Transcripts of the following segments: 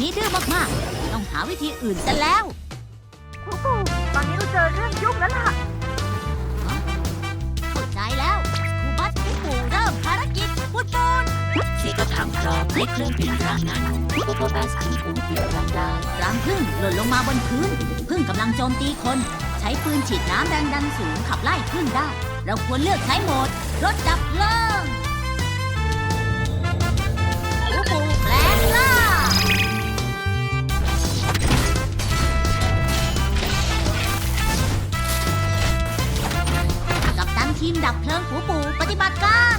นี้ดื้อมากๆ ต้องหาวิธีอื่นซะแล้วครูปู่ตอนนี้เราเจอเรื่องยุ่งแล้วล่ะเข้าใจแล้วครูบัสปูปูเริ่มภารกิจปุนปูนที่ก็ทำพร้อมให้เครื่องบินรังนั้นโกโกบัสคือปูบินรังได้รังพึ่งหล่นลงมาบนพื้นพึ่งกำลังโจมตีคน ใช้ปืนฉีดน้ำแรงดันสูงขับไล่พึ่งได้ เราควรเลือกใช้โหมดรถดับเพลิง มดับเพลิงปูปูปฏิบัติการ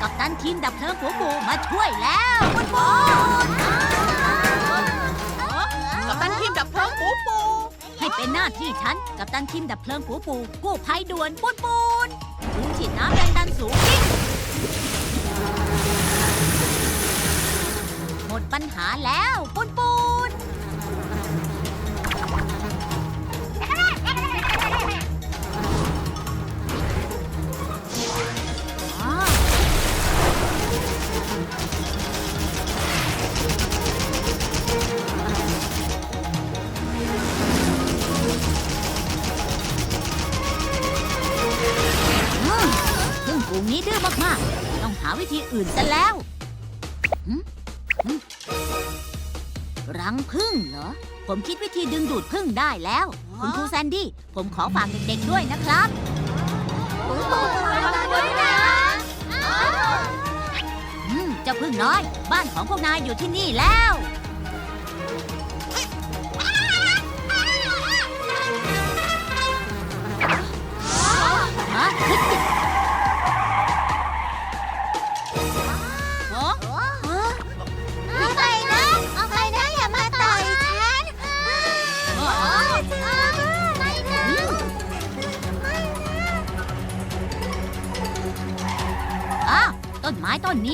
กับตันทีมดับเพลิงปูปูมาช่วยแล้วปูปูกับตันทีมดับเพลิงปูปูให้ เป็นหน้าที่ฉัน กับตันทีมดับเพลิงปูปู กู้ภัยด่วนปูนปูนถุงฉีดน้ำแรงดันสูงยิงหมดปัญหาแล้วปูนปูน องหาวิธีอื่นซะแล้วหึหึรังพึ่งเหรอ ผมคิดวิธีดึงดูดพึ่งได้แล้ว คุณครูแซนดี้ ผมขอฝากเด็กๆด้วยนะครับ อืมเจ้าพึ่งน้อย บ้านของพวกนายอยู่ที่นี่แล้ว ฮะ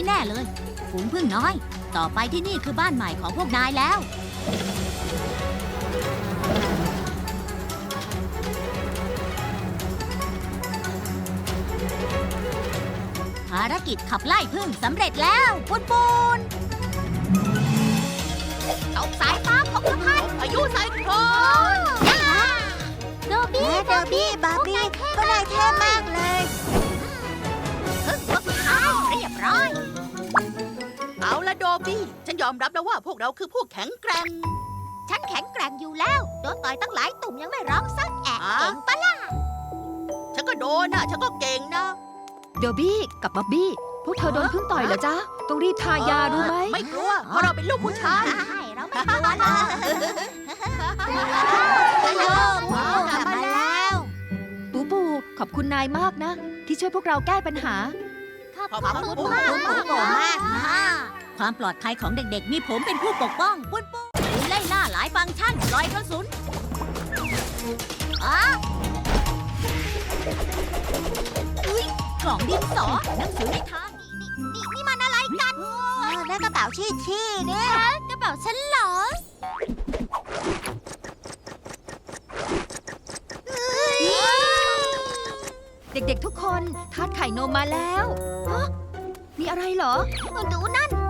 แน่เลย ฝูงพึ่งน้อย ต่อไปที่นี่คือบ้านใหม่ของพวกนายแล้ว ภารกิจขับไล่พึ่งสำเร็จแล้ว ปุนปุนเอาสายฟ้าของทุกท่านอายุใส่โครนโดบี้โดบี้บาร์บี้ เอาละโดบี้ฉันยอมรับแล้วว่าพวกเราคือผู้แข็งแกร่ง ฉันแข็งแกร่งอยู่แล้ว โดนต่อยตั้งหลายตุ่มยังไม่ร้องสักแอะอะเก่งปะล่ะ ฉันก็โดนนะฉันก็เก่งนะเดยวบี้กับบ๊อบบี้ พวกเธอโดนพึ่งต่อยเหรอจ๊ะ ต้องรีบทายารู้ไหม ไม่กลัวเพราะเราเป็นลูกผู้ชายใช่เราไม่กลัวหรอกฮัลโหลกลับมาแล้วปูปูขอบคุณนายมากนะ ที่ช่วยพวกเราแก้ปัญหาขอบขอบคุคุณณมากขอบคุณขอบคุณมากนะ ความปลอดภัยของเด็กๆ มีผมเป็นผู้ปกป้องปุนปุนปืนไล่ล่าหลายฟังก์ชันลอยกระสุนอะอุ๊ยกล่องดินสอหนังสือนิทานนี่นี่นี่มันอะไรกันนั่นกระเป๋าชี่ชี่เนี่ยกระเป๋าฉันเหรอเด็กๆทุกคนทาดไข่นมมาแล้วฮะมีอะไรเหรอ ดูนั่น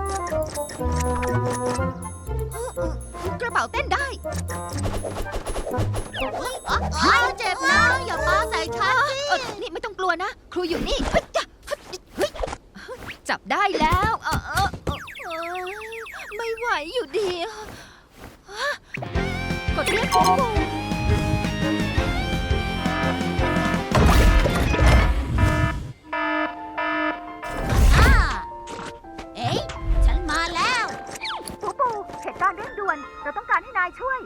กระเป๋าเต้นได้ เร่งด่วนเราต้องการให้นายช่วย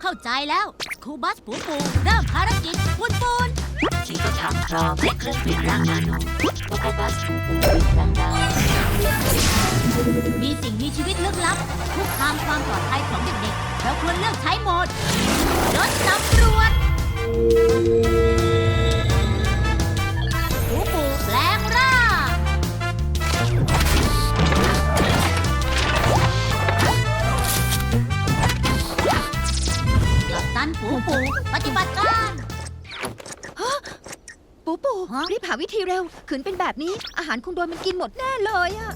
เข้าใจแล้วครูบัสปูปูเริ่มภารกิจปุนปุนที่ก็ทำพร้อมให้เครื่องบินรังนั้นโกโกบัสคือปูบินรังได้มีสิ่งมีชีวิตลึกลับคุกคามความปลอดภัยของเด็กๆเราควรเลือกใช้โหมดรถตำรวจ ฮะ รีบหาวิธีเร็ว ขืนเป็นแบบนี้ อาหารคงโดนมันกินหมดแน่เลยอะ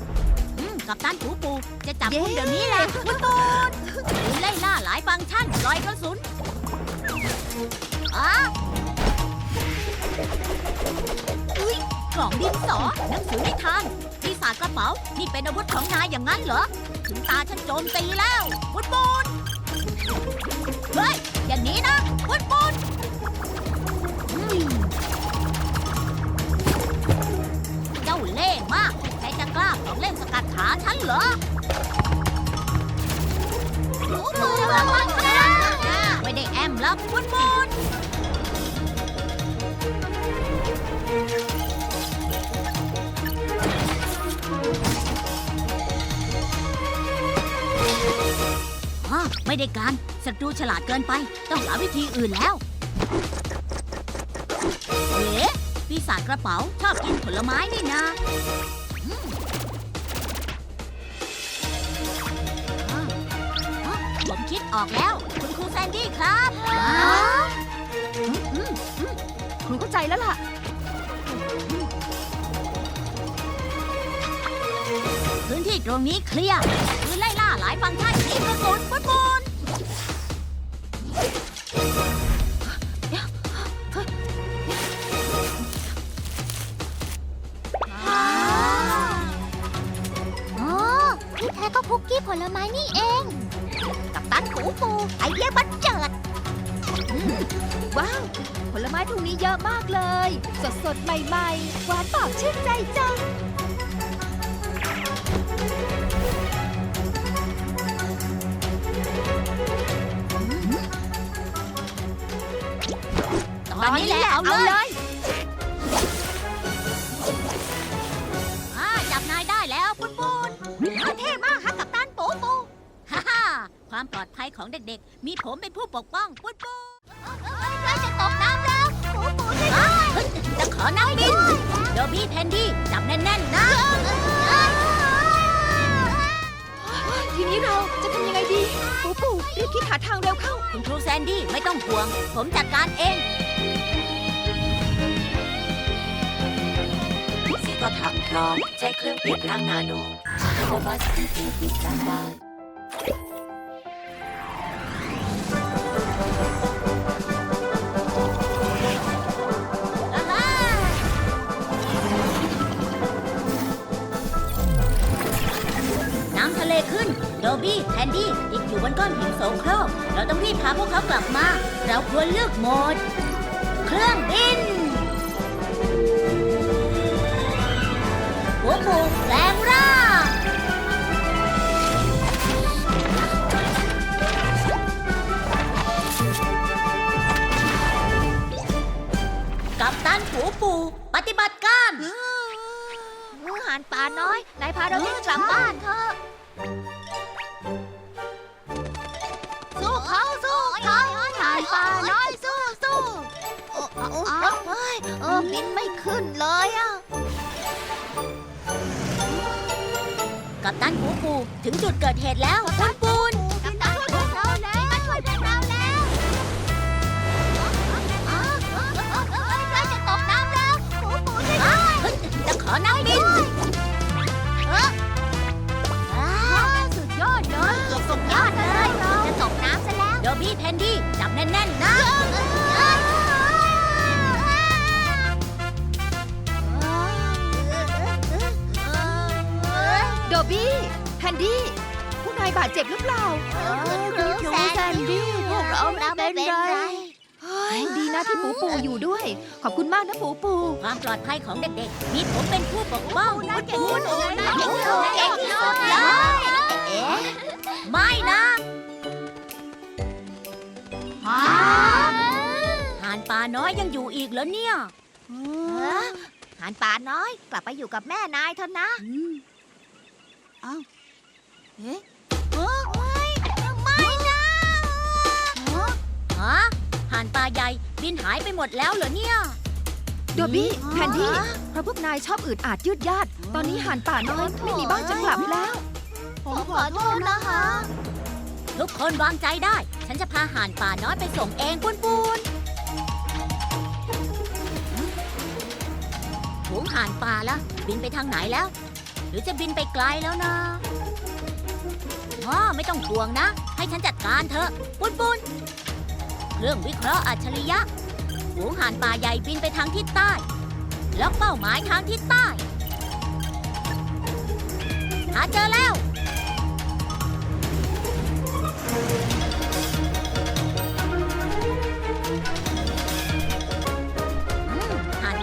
อืมกับตันปูปู จะจับเย้คุณเดี๋ยวนี้แหละปุนปูนปืนไล่ล่าหลายฟังก์ชันลอยกระสุนอะอุ้ยกล่องดินสอหนังสือนิทานปีศาจกระเป๋า นี่เป็นอาวุธของนายอย่างนั้นเหรอ ถึงตาฉันโจมตีแล้วปุนปูนเฮ้ย อย่างนี้นะปุนปูน เท่มาก ใครจะกล้าของเล่นสกัดขาฉันเหรอหนูมือระวังนะไม่ได้แอมล้วปุนปุนอ๋อไม่ได้การศัตรูฉลาดเกินไป ต้องหาวิธีอื่นแล้ว ศาจกระเป๋า ชอบกินผลไม้นี่นะผมคิดออกแล้ว คุณครูแซนดี้ครับครูเข้าใจแล้วล่ะ พื้นที่ตรงนี้เคลียร์คือไล่ล่าหลายฟังก์ชันทีมกระสุนปุนปุนอ๋อ ผลไม้นี่เอง กับตันปูปูไอเดียบันเจิดว้าว ผลไม้ตรงนี้เยอะมากเลย สดสดๆใหม่ๆ หวานปากชื่นใจจัง ตอนนี้แหละเอาเลย ความปลอดภัยของเด็กๆ มีผมเป็นผู้ปกป้องปุนปุนใกล้จะตกน้ำแล้วปูปูช่วยอ่าเฮ้ยจะขอนักบิน โดบี้แพนดี้จับแน่นๆนะทีนี้เราจะทำยังไงดี ปูปูรีบคิดหาทางเร็วเข้า คุณครูแซนดี้ไม่ต้องห่วง ผมจัดการเองสิ่งก็ทำพร้อมใช้เครื่องเปลี่ยนร่างนาโนโรบัสทีทีพิสตันบาย บนก้อนหินโสโครก เราต้องรีบพาพวกเขากลับมา เราควรเลือกโหมด เครื่องบิน หัวปูแปลงร่างกับตันผูปู ปฏิบัติการมือหันป่าน้อย นายพาเรารีบกลับบ้านเถอะ น้อยสู้สู้เฮ้ยเออบินไม่ขึ้นเลยอะ กับตันผูปูถึงจุดเกิดเหตุแล้วปูนปูนกัปตันช่วยพวกเราแล้วมาช่วยพวกเราแล้วอ๋อใกล้จะตกน้ำแล้วปูปูช่วยด้วย จะขอนักบิน แล้วโดบี้แพนดี้จับแน่นๆนะโดบี้แพนดี้พวกนายบาดเจ็บหรือเปล่าครูแซนดี้พวกเราไม่เป็นไรเฮ้ยดีนะที่ปูปูอยู่ด้วย ขอบคุณมากนะปูปูความปลอดภัยของเด็กๆ มีผมเป็นผู้ปกป้องปูนปูนเก่งที่สุดเก่งที่สุดเลยเอ๊ะไม่นะ ห่านป่าน้อยยังอยู่อีกเหรอเนี่ยหันป่าน้อยกลับไปอยู่กับแม่นายเถอะนะอ้าวเอ๊ะไม่นะฮะห่านป่าใหญ่บินหายไปหมดแล้วเหรอเนี่ย โดบี้แพนดี้เพราะพวกนายชอบอืดอาดยืดยาดตอนนี้ห่านป่าน้อยไม่มีบ้านจะกลับแล้ว ผมขอโทษนะคะ ทุกคนวางใจได้ ฉันจะพาห่านป่าน้อยไปส่งเองปุนปุนฝูงห่านป่าละบินไปทางไหนแล้ว หรือจะบินไปไกลแล้วนะอ๋อไม่ต้องห่วงนะ ให้ฉันจัดการเถอะปุนปุนเครื่องวิเคราะห์อัจฉริยะฝูงห่านป่าใหญ่บินไปทางทิศใต้ล็อกเป้าหมายทางทิศใต้หาเจอแล้ว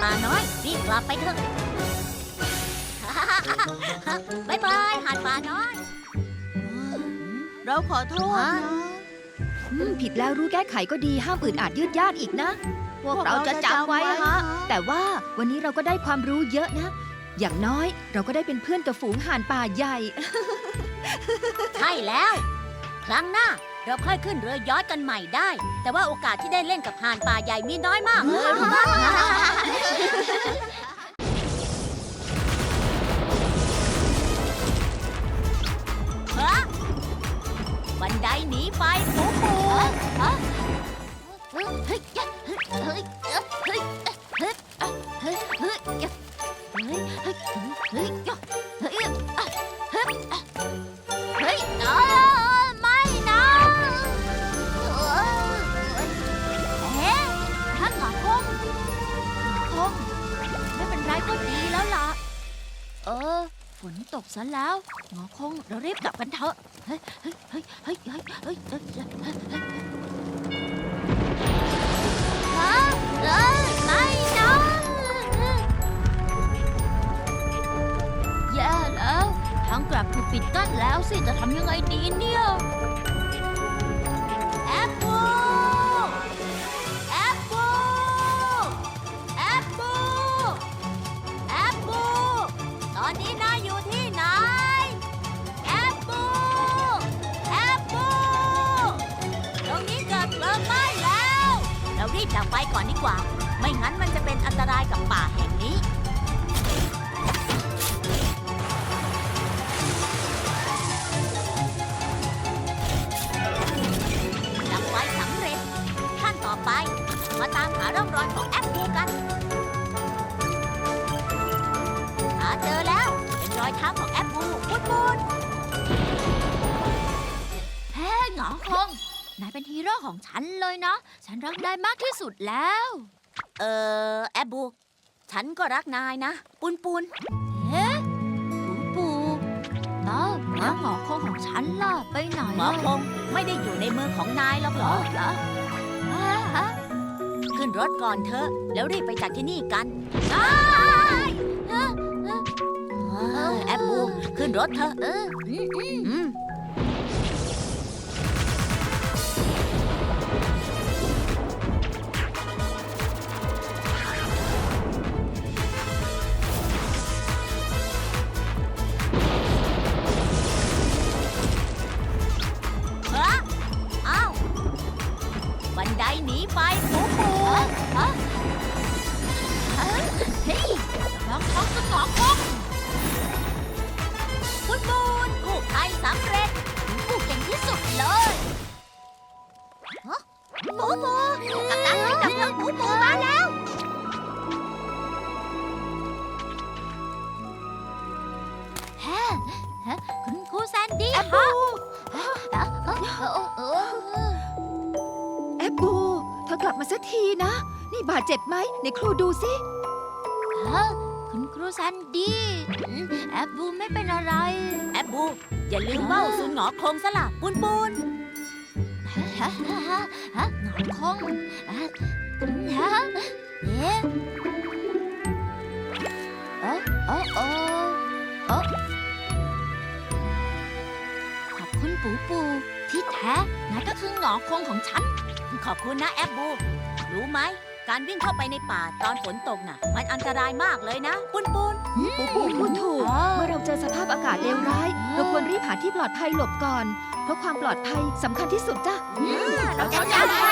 านป่าน้อยรีบกลับไปเถอะ บายบายห่านป่าน้อย เราขอโทษนะอืมผิดแล้วรู้แก้ไขก็ดีห้ามอื่นอาจยืดยาดอีกนะ พวกเราจะจำไว้ฮะ แต่ว่าวันนี้เราก็ได้ความรู้เยอะนะ อย่างน้อยเราก็ได้เป็นเพื่อนกับฝูงห่านป่าใหญ่ ใช่แล้ว ครั้งหน้าเราค่อยขึ้นเรือยอชต์กันใหม่ได้ แต่ว่าโอกาสที่ได้เล่นกับห่านป่าใหญ่มีน้อยมากเลยรู้ไหม ฮะบันไดหนีไฟปูปูฮ้ยเฮ้ยเฮ้ยเฮ้ยเฮ้ยเฮ้ยเฮ้ยเฮ้ยเฮ้ยเฮ้ยเฮ้ยเฮ้ยเฮ้ย ฝนตกซะแล้วหงอคงเรารีบกลับกันเถอะเฮ้ยเฮ้ยเฮ้ยเฮ้ยเฮ้ยเฮ้ยเฮ้ยเฮ้ยเฮ้ยฮะเอ้ยไม่นะแย่แล้วทางกลับถูกปิดกั้นแล้วสิจะทำยังไงดีเนี่ย มาตามหาร่องรอยของแอปเปิลกัน หาเจอแล้ว เป็นรอยเท้าของแอปบูปุนปุนแพ้หงอคงนายเป็นฮีโร่ของฉันเลยนะฉันรักนายมากที่สุดแล้ว เออแอปบู ฉันก็รักนายนะ ปุนปุนเอ๊ะปูปูเอ้าแล้วหงอคงของฉันล่ะไปไหนหงอคงไม่ได้อยู่ในมือของนายหรอกเหรอเห รอขึ้นรถก่อนเถอะ แล้วรีบไปจากที่นี่กันได้เออแอปบูขึ้นรถเถอะ เออ อืม ฮะฮะคุณครูแซนดี้ฮะฮะฮะฮะเออเออแอบบูเธอกลับมาสักทีนะ นี่บาดเจ็บไหมในครูดูสิฮะคุณครูแซนดี้อืมแอบบูไม่เป็นอะไร แอบบู อย่าลืมว่าวซุนหงอคงซะล่ะปุนปุนฮะฮะฮะฮะฮะหงอคงฮะฮะเอ๊ะเอ๊ะเอ๊ะเอ๊ะเอ๊ ปูปูที่แท้นายก็คือหงอคงของฉัน ขอบคุณนะแอบบู รู้ไหม การวิ่งเข้าไปในป่าตอนฝนตกน่ะ มันอันตรายมากเลยนะ ปุนปุนปูปูพูดถูก เมื่อเราเจอสภาพอากาศเลวร้าย เราควรรีบหาที่ปลอดภัยหลบก่อน เพราะความปลอดภัยสำคัญที่สุดจ้ะเราจะจับไป